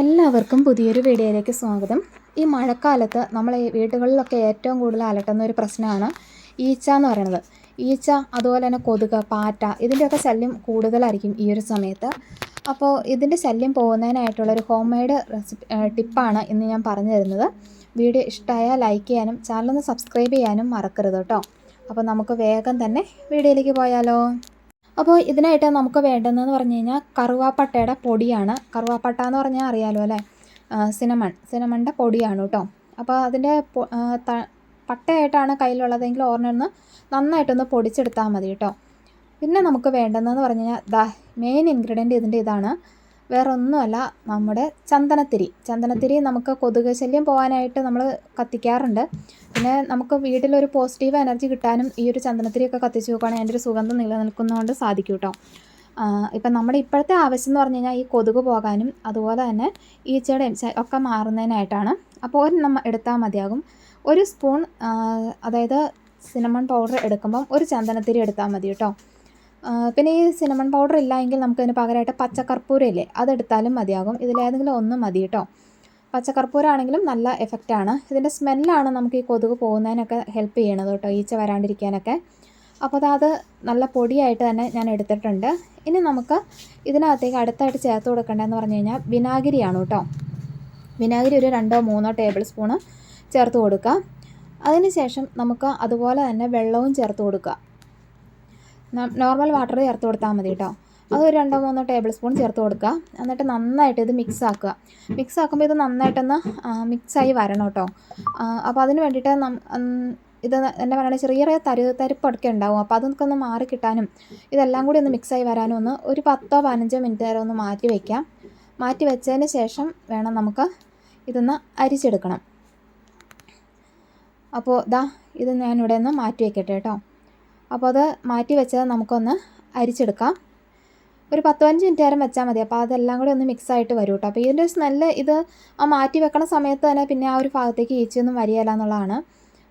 എല്ലാവർക്കും പുതിയൊരു വീഡിയോയിലേക്ക് സ്വാഗതം. ഈ മഴക്കാലത്ത് നമ്മൾ വീടുകളിലൊക്കെ ഏറ്റവും കൂടുതൽ അലട്ടുന്ന ഒരു പ്രശ്നമാണ് ഈച്ച എന്ന് പറയുന്നത്. ഈച്ച അതുപോലെ തന്നെ കൊതുക് പാറ്റ ഇതിന്റെയൊക്കെ ശല്യം കൂടുതലായിരിക്കും ഈ ഒരു സമയത്ത്. അപ്പോൾ ഇതിന്റെ ശല്യം പോകുന്നതിനായിട്ടുള്ളൊരു ഹോം മെയ്ഡ് ടിപ്പാണ് ഇന്ന് ഞാൻ പറഞ്ഞു തരുന്നത്. വീഡിയോ ഇഷ്ടമായാൽ ലൈക്ക് ചെയ്യാനും ചാനലൊന്ന് സബ്സ്ക്രൈബ് ചെയ്യാനും മറക്കരുത് കേട്ടോ. അപ്പോൾ നമുക്ക് വേഗം തന്നെ വീഡിയോയിലേക്ക് പോയാലോ. അപ്പോൾ ഇതിനായിട്ട് നമുക്ക് വേണ്ടതെന്ന് പറഞ്ഞു കഴിഞ്ഞാൽ കറുവാപ്പട്ടയുടെ പൊടിയാണ്. കറുവാപ്പട്ട എന്ന് പറഞ്ഞാൽ അറിയാലോ അല്ലേ? സിനമൺ. സിനമണിന്റെ പൊടിയാണ് കേട്ടോ. അപ്പോൾ അതിന്റെ പട്ടയായിട്ടാണ് കയ്യിലുള്ളതെങ്കിൽ ഓർമ്മയൊന്ന് നന്നായിട്ടൊന്ന് പൊടിച്ചെടുത്താൽ മതി കേട്ടോ. പിന്നെ നമുക്ക് വേണ്ടതെന്ന് പറഞ്ഞു കഴിഞ്ഞാൽ ദ മെയിൻ ഇൻഗ്രീഡിയന്റ് ഇതിന്റെ ഇതാണ്. വേറെ ഒന്നുമല്ല നമ്മുടെ ചന്ദനത്തിരി. ചന്ദനത്തിരി നമുക്ക് കൊതുക് ശല്യം പോകാനായിട്ട് നമ്മൾ കത്തിക്കാറുണ്ട്. പിന്നെ നമുക്ക് വീട്ടിലൊരു പോസിറ്റീവ് എനർജി കിട്ടാനും ഈ ഒരു ചന്ദനത്തിരിയൊക്കെ കത്തിച്ച് നോക്കുകയാണെങ്കിൽ അതിന്റെ ഒരു സുഗന്ധം നിലനിൽക്കുന്നതുകൊണ്ട് സാധിക്കും കേട്ടോ ഇപ്പം നമ്മുടെ ഇപ്പോഴത്തെ ആവശ്യം എന്ന് പറഞ്ഞു കഴിഞ്ഞാൽ ഈ കൊതുക് പോകാനും അതുപോലെ തന്നെ ഈച്ചയുടെ ഒക്കെ മാറുന്നതിനായിട്ടാണ്. അപ്പോൾ ഒരു നമ്മൾ എടുത്താൽ മതിയാകും. ഒരു സ്പൂൺ അതായത് സിനമൺ പൗഡർ എടുക്കുമ്പം ഒരു ചന്ദനത്തിരി എടുത്താൽ മതി കേട്ടോ. പിന്നെ ഈ സിനമൺ പൗഡർ ഇല്ല എങ്കിൽ നമുക്കതിന് പകരമായിട്ട് പച്ചക്കർപ്പൂരം ഇല്ലേ? അതെടുത്താലും മതിയാകും. ഇതിലേതെങ്കിലും ഒന്നും മതി കേട്ടോ. പച്ചക്കർപ്പൂരാണെങ്കിലും നല്ല എഫക്റ്റാണ് ഇതിന്റെ സ്മെല്ലാണ് നമുക്ക് ഈ കൊതുക് പോകുന്നതിനൊക്കെ ഹെൽപ്പ് ചെയ്യണത് കേട്ടോ ഈച്ച വരാണ്ടിരിക്കാനൊക്കെ. അപ്പോൾ അത് നല്ല പൊടിയായിട്ട് തന്നെ ഞാൻ എടുത്തിട്ടുണ്ട്. ഇനി നമുക്ക് ഇതിനകത്തേക്ക് അടുത്തായിട്ട് ചേർത്ത് കൊടുക്കേണ്ടതെന്ന് പറഞ്ഞു കഴിഞ്ഞാൽ വിനാഗിരിയാണ് കേട്ടോ. വിനാഗിരി ഒരു രണ്ടോ മൂന്നോ ടേബിൾ സ്പൂണ് ചേർത്ത് കൊടുക്കുക. അതിനുശേഷം നമുക്ക് അതുപോലെ തന്നെ വെള്ളവും ചേർത്ത് കൊടുക്കുക. നോർമൽ വാട്ടർ ചേർത്ത് കൊടുത്താൽ മതി കേട്ടോ അത് ഒരു രണ്ടോ മൂന്നോ ടേബിൾ സ്പൂൺ ചേർത്ത് കൊടുക്കുക എന്നിട്ട് നന്നായിട്ട് ഇത് മിക്സ് ആക്കുക. മിക്സ് ആക്കുമ്പോൾ ഇത് നന്നായിട്ടൊന്ന് മിക്സായി വരണം കേട്ടോ അപ്പോൾ അതിന് വേണ്ടിയിട്ട് ഇത് എന്താ പറയുക ചെറിയ ചെറിയ തരു തരിപ്പൊക്കെ ഉണ്ടാവും. അപ്പോൾ അതൊക്കെ ഒന്ന് മാറി കിട്ടാനും ഇതെല്ലാം കൂടി ഒന്ന് മിക്സായി വരാനും ഒന്ന് ഒരു പത്തോ പതിനഞ്ചോ മിനിറ്റ് വരെ ഒന്ന് മാറ്റി വയ്ക്കാം. മാറ്റി വെച്ചതിന് ശേഷം വേണം നമുക്ക് ഇതൊന്ന് അരിച്ചെടുക്കണം. അപ്പോൾ ദാ ഇത് ഞാനിവിടെ നിന്ന് മാറ്റി വയ്ക്കട്ടെ കേട്ടോ അപ്പോൾ അത് മാറ്റി വെച്ചത് നമുക്കൊന്ന് അരിച്ചെടുക്കാം. ഒരു പത്ത് പതിനഞ്ച് മിനിറ്റ് നേരം വെച്ചാൽ മതി. അപ്പോൾ അതെല്ലാം കൂടി ഒന്ന് മിക്സ് ആയിട്ട് വരും കേട്ടോ. അപ്പോൾ ഇതിന്റെ നല്ല ഇത് ആ മാറ്റി വെക്കണ സമയത്ത് തന്നെ പിന്നെ ആ ഒരു ഭാഗത്തേക്ക് ഈച്ചയൊന്നും വരികയില്ല എന്നുള്ളതാണ്.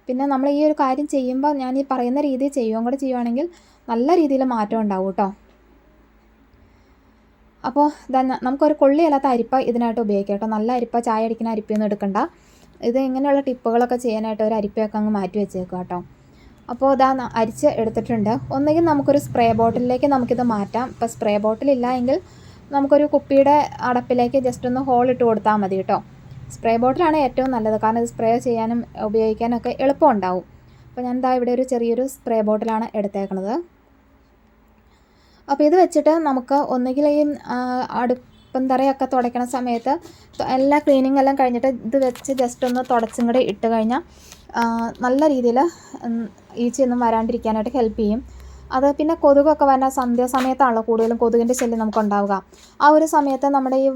പിന്നെ നമ്മൾ ഈ ഒരു കാര്യം ചെയ്യുമ്പോൾ ഞാൻ ഈ പറയുന്ന രീതിയിൽ ചെയ്യുകയും കൂടെ ചെയ്യുവാണെങ്കിൽ നല്ല രീതിയിൽ മാറ്റം ഉണ്ടാവും കേട്ടോ. അപ്പോൾ തന്നെ നമുക്കൊരു കൊള്ളിയല്ലാത്ത അരിപ്പ ഇതിനായിട്ട് ഉപയോഗിക്കാം കേട്ടോ. നല്ല അരിപ്പ ചായ അടിക്കുന്ന അരിപ്പൊന്നും എടുക്കണ്ട. ഇത് ഇങ്ങനെയുള്ള ടിപ്പുകളൊക്കെ ചെയ്യാനായിട്ട് ഒരു അരിപ്പയൊക്കെ അങ്ങ് മാറ്റി വെച്ചേക്കുക കേട്ടോ. അപ്പോൾ അതാ അരിച്ച് എടുത്തിട്ടുണ്ട്. ഒന്നുകിൽ നമുക്കൊരു സ്പ്രേ ബോട്ടിലേക്ക് നമുക്കിത് മാറ്റാം. ഇപ്പോൾ സ്പ്രേ ബോട്ടിലില്ല എങ്കിൽ നമുക്കൊരു കുപ്പിയുടെ അടപ്പിലേക്ക് ജസ്റ്റ് ഒന്ന് ഹോൾ ഇട്ട് കൊടുത്താൽ മതി കേട്ടോ സ്പ്രേ ബോട്ടിലാണ് ഏറ്റവും നല്ലത്. കാരണം ഇത് സ്പ്രേ ചെയ്യാനും ഉപയോഗിക്കാനൊക്കെ എളുപ്പമുണ്ടാവും അപ്പോൾ ഞാൻ എന്താ ഇവിടെ ഒരു ചെറിയൊരു സ്പ്രേ ബോട്ടിലാണ് എടുത്തേക്കണത്. അപ്പോൾ ഇത് വെച്ചിട്ട് നമുക്ക് ഒന്നുകിൽ ഈ അടുപ്പം തറയൊക്കെ തുടയ്ക്കണ സമയത്ത് എല്ലാ ക്ലീനിങ് എല്ലാം കഴിഞ്ഞിട്ട് ഇത് വെച്ച് ജസ്റ്റ് ഒന്ന് തുടച്ചും കൂടെ ഇട്ട് കഴിഞ്ഞാൽ നല്ല രീതിയിൽ ഈച്ചയൊന്നും വരാണ്ടിരിക്കാനായിട്ട് ഹെൽപ്പ് ചെയ്യും. അത് പിന്നെ കൊതുകൊക്കെ വരുന്ന സന്ധ്യാസമയത്താണല്ലോ കൂടുതലും കൊതുകിന്റെ ശല്യം നമുക്ക് ഉണ്ടാവുക. ആ ഒരു സമയത്ത് നമ്മുടെ ഈ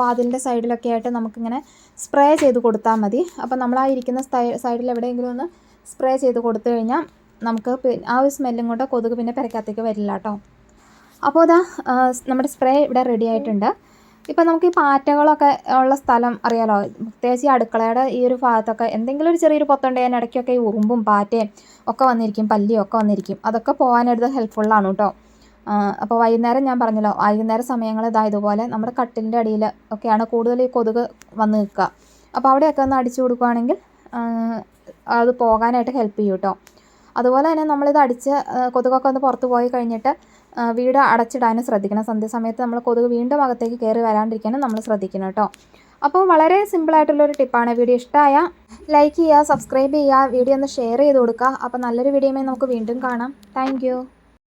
വാതിലിന്റെ സൈഡിലൊക്കെ ആയിട്ട് നമുക്കിങ്ങനെ സ്പ്രേ ചെയ്ത് കൊടുത്താൽ മതി. അപ്പം നമ്മൾ ആ ഇരിക്കുന്ന സൈഡിൽ എവിടെയെങ്കിലും ഒന്ന് സ്പ്രേ ചെയ്ത് കൊടുത്തു കഴിഞ്ഞാൽ നമുക്ക് ആ ഒരു സ്മെല്ലും കൊണ്ട് കൊതുക് പിന്നെ പെരക്കകത്തേക്ക് വരില്ല കേട്ടോ അപ്പോൾ അതാ നമ്മുടെ സ്പ്രേ ഇവിടെ റെഡി ആയിട്ടുണ്ട്. ഇപ്പം നമുക്ക് ഈ പാറ്റകളൊക്കെ ഉള്ള സ്ഥലം അറിയാലോ? പ്രത്യേകിച്ച് ഈ അടുക്കളയുടെ ഈ ഒരു ഭാഗത്തൊക്കെ എന്തെങ്കിലും ഒരു ചെറിയൊരു പൊത്തുണ്ടെങ്കിൽ ഇടയ്ക്കൊക്കെ ഈ ഉറുമ്പും പാറ്റയും ഒക്കെ വന്നിരിക്കും. പല്ലിയും ഒക്കെ വന്നിരിക്കും. അതൊക്കെ പോകാനൊരു ഹെൽപ്ഫുള്ളാണ് കേട്ടോ അപ്പോൾ വൈകുന്നേരം ഞാൻ പറഞ്ഞല്ലോ വൈകുന്നേരം സമയങ്ങൾ ഇതാ ഇതുപോലെ നമ്മുടെ കട്ടിലിന്റെ അടിയിൽ ഒക്കെയാണ് കൂടുതൽ ഈ കൊതുക് വന്ന് നിൽക്കുക. അപ്പോൾ അവിടെയൊക്കെ ഒന്ന് അടിച്ചു കൊടുക്കുകയാണെങ്കിൽ അത് പോകാനായിട്ട് ഹെൽപ്പ് ചെയ്യും കേട്ടോ അതുപോലെ തന്നെ നമ്മളിത് അടിച്ച് കൊതുകൊക്കെ ഒന്ന് പുറത്ത് പോയി കഴിഞ്ഞിട്ട് വീട് അടച്ചിടാനും ശ്രദ്ധിക്കണം. സന്ധ്യസമയത്ത് നമ്മൾ കൊതുക് വീണ്ടും അകത്തേക്ക് കയറി വരാണ്ടിരിക്കാനും നമ്മൾ ശ്രദ്ധിക്കണം കേട്ടോ. അപ്പോൾ വളരെ സിമ്പിളായിട്ടുള്ളൊരു ടിപ്പാണ് വീഡിയോ ഇഷ്ടമായ ലൈക്ക് ചെയ്യുക സബ്സ്ക്രൈബ് ചെയ്യുക വീഡിയോ ഒന്ന് ഷെയർ ചെയ്ത് കൊടുക്കുക. അപ്പോൾ നല്ലൊരു വീഡിയോയുമായി നമുക്ക് വീണ്ടും കാണാം. താങ്ക്